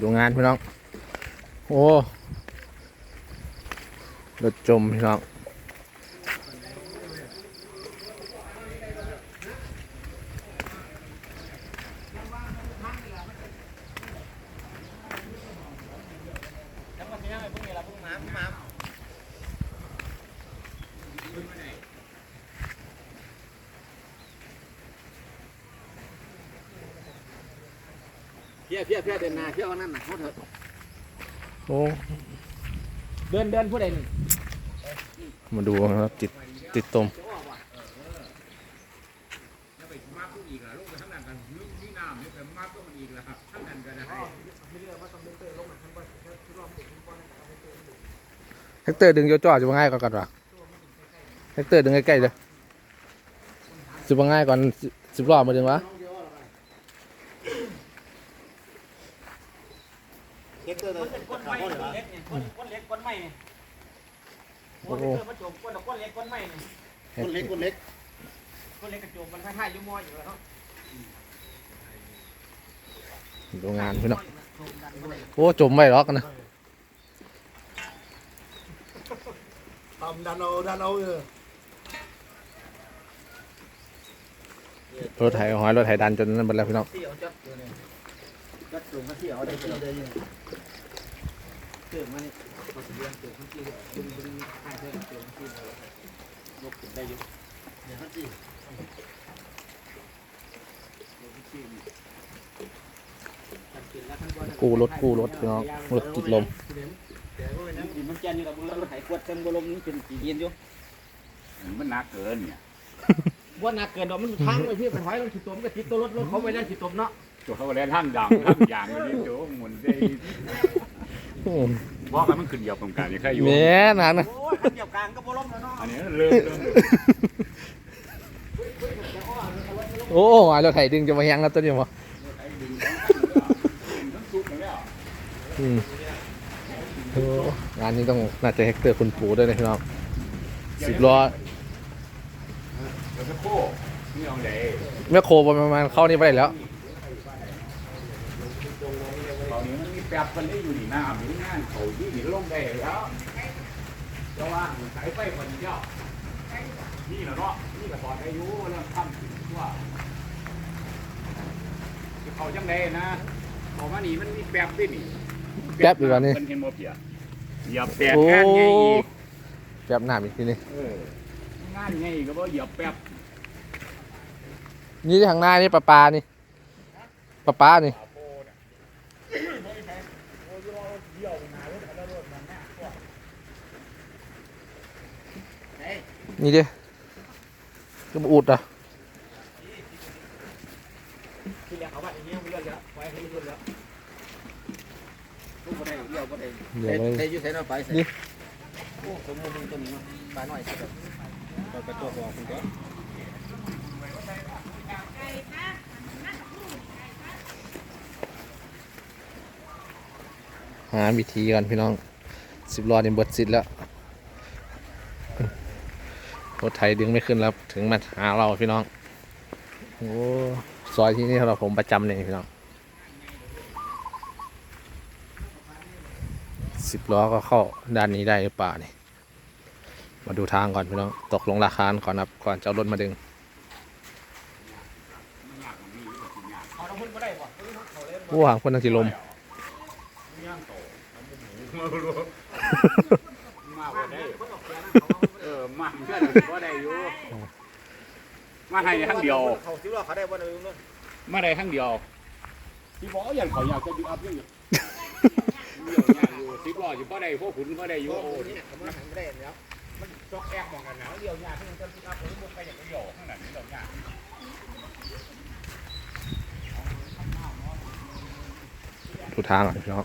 ดูงานพี่น้อง โอ้รถจมพี่น้อง พี้ยเพี้ยเพี้ยเดินหน้าเพี้ยเอานั่นน่ะเขาเถอะโอ้เดินเดินผู้ใดนี่มาดูนะครับติดติดตมแฮกเตอร์ดึงโยจ่อจะว่าง่ายกว่ากันวะแฮกเตอร์ดึงใกล้ๆเลยจะว่าง่ายกว่าสิสิบรอบมาดึงวะ เก็บเตอร์เลยก้นไม้เล็กเนี่ยก้นก้นเล็กก้นไม้เนี่ยโอ้โหก้นโจมก้นก้นเล็กก้นไม้เนี่ยคนเล็กคนเล็กก้นเล็กกระโจมมันคล้ายๆยุ่มออยู่แล้วเนาะดูงานพี่น้องโอ้จมไม่หรอกนะทำดันเอาดันเอาเออรถไถหอยรถไถดันจนนั่นหมดแล้วพี่น้อง ก็เสี่ยวได้เสี่ยวได้ยังเกิดมาเนี่ยพอสิเลี้ยงเกิดทั้งที่ดึงดึงให้เพื่อนเกิดทั้งที่เลยยกขึ้นได้อยู่เดี๋ยวท่านจียกทั้งที่นี่ท่านกินแล้วท่านกู้รถกู้รถพี่น้องรถติดลมดิมันแกนอยู่กับมือรถไถกวดเต็มบลมนี่เป็นกี่เย็นอยู่มันหนักเกินเนี่ยว่านักเกินดอกมันทางไปพี่ไปถอยลงขีดตัวมันก็ติดตัวรถรถเขาไปแล้วขีดตัวเนาะตัวเขาเล่นท่านดังท่านอย่างนี้โจ้หมุนได้ บอกให้มันขึ้นเหยียบตรงกลางนี่แค่อยู่แม่นานนะ โอ้ยขันเหยียบกลางก็บลมแล้วเนาะอันนี้เริ่มเริ่มโอ้หอยรถไถดึงจะมาแหงแล้วตัวนี้วะทั้งสุกแล้วอืมโอ้งานนี้ต้องน่าจะแฮกเตอร์คุณปู่ด้วยนะพี่น้องสิบล้อแล้วก็โค้นี่เอาไหน แม่โคประมาณเข้านี่ไปได้แล้ว ตอนนี้มันมี แป๊บกันได้อยู่นี่น้ำนี่งานเขาที่นี่ลงได้แล้วแต่ว่าสายไฟคนเดียวนี่แหละเนาะนี่ก็สอนอายุเรื่องทำทั่วเขาจังไดนะออกมานี่มันมีแป๊บด้วยนี่แป๊บอยู่ก่อนนี่เป็นเห็นโมเปียอย่าแปดงานไงอีกแบบหนาอีกทีนึงเอองานไงก็บ่อย่าแป๊บนี่ทางหน้านี่ปลาปลานี่ปลาปลานี่ นี่ดิก็มาอุดอะที่เรียกเขาว่าอย่างนี้มันเลื่อนแล้วไว้ให้มันเลื่อนแล้วลูกบ่ได้เดี่ยวบ่ได้เดี๋ยวไว้ได้อยู่ใส่น้ำไปใส่นี่โอ้สมมุติตัวนี้เนาะปลาหน่อยสิครับเราไปตัวบอกคุณก็หาวิธีกันพี่น้องสิบล้อนี่เบิดสิทธิ์แล้ว รถไถดึงไม่ขึ้นแล้วถึงมาหาเราพี่น้องโอ้ซอยที่นี่เราผมประจำเลยพี่น้องสิบล้อก็เข้าด้านนี้ได้หรือเปล่านี่มาดูทางก่อนพี่น้องตกลงราคาก่อนครับก่อนจะเอารถมาดึงเอาน้ำพุ่นบ่าเล่นผู้หางคนนังสิลมมา บ่ได้เออมาเพื่อนบ่ได้อยู่มาให้ทั้งเดียว เขาสิว่าเขาได้บ่ได้ลุงเนาะมาได้ทั้งเดียวที่บอกอย่างเขาอยากจะดูอัพอยู่เดียวเนี่ยอยู่สิบล้ออยู่บ่ได้พวกขุนบ่ได้อยู่โอ้โอ้โหนี่เขามาหันได้แล้วมันจอกแอกมองกันนะเดียวเนี่ยที่มันจะพิอัพผมบ่ไปอย่างเดียวข้างหลังนี่เดียวเนี่ยดูทางก่อนพี่น้อง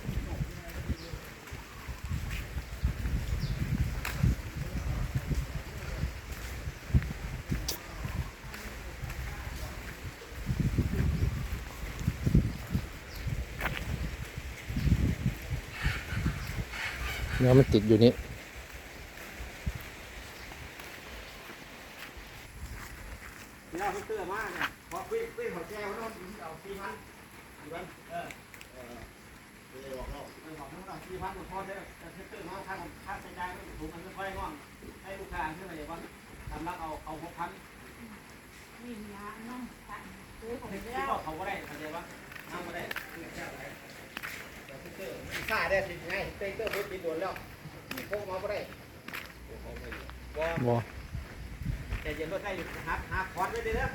เนื้อมันติดอยู่นี่เนี่ยเขาเตื้อมากเนี่ยพอคุยคุยเขาแก้วโน่นเอาสี่พันสี่พันเออเออสี่พันผมพอได้แต่เติมมาค่าค่าใช้จ่ายมันถูกมันไม่ค่อยง่องให้ลูกค้าขึ้นมาเดี๋ยวว่าทำรักเอาเอาหกพันนี่นะน้องตันซื้อของเจ้าบอกเขาก็ได้เข้าใจว่าน้ำก็ได้ ค่าได้สิไงเตเตอร์รถติดโดนแล้วพกมาก็ได้บ่แต่เย็นรถได้หักหักคอนไว้ดีนะ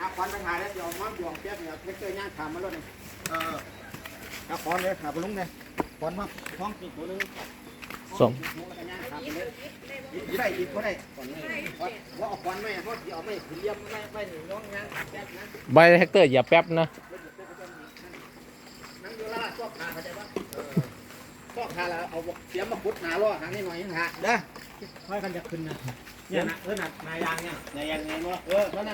หักคอนไปหาแล้วเดี๋ยวมาบวงเปียกเนี่ยเตอร์ย่างขามมารถนี่เออหักคอนเลยขาไปลุงเลยคอนมาท้องติดตัวนึงสองได้อีกก็ได้ก่อนนี้ว่าเอาควันไหมเพราะที่เอาไม่เลี้ยมไม่ไม่หนีน้องยังแป๊บนะใบแท็กเตอร์อย่าแป๊บนะ นั่งอยู่ละชอบขาเข้าใจปะชอบขาแล้วเอาเสียมมาพุดหนาล้อทางนี้หน่อยยังหาเด้อค่อยกันจะขึ้นนะเนี่ยนะเออหนักนายยางเนี่ยนายยางไงวะเออเพราะนั้น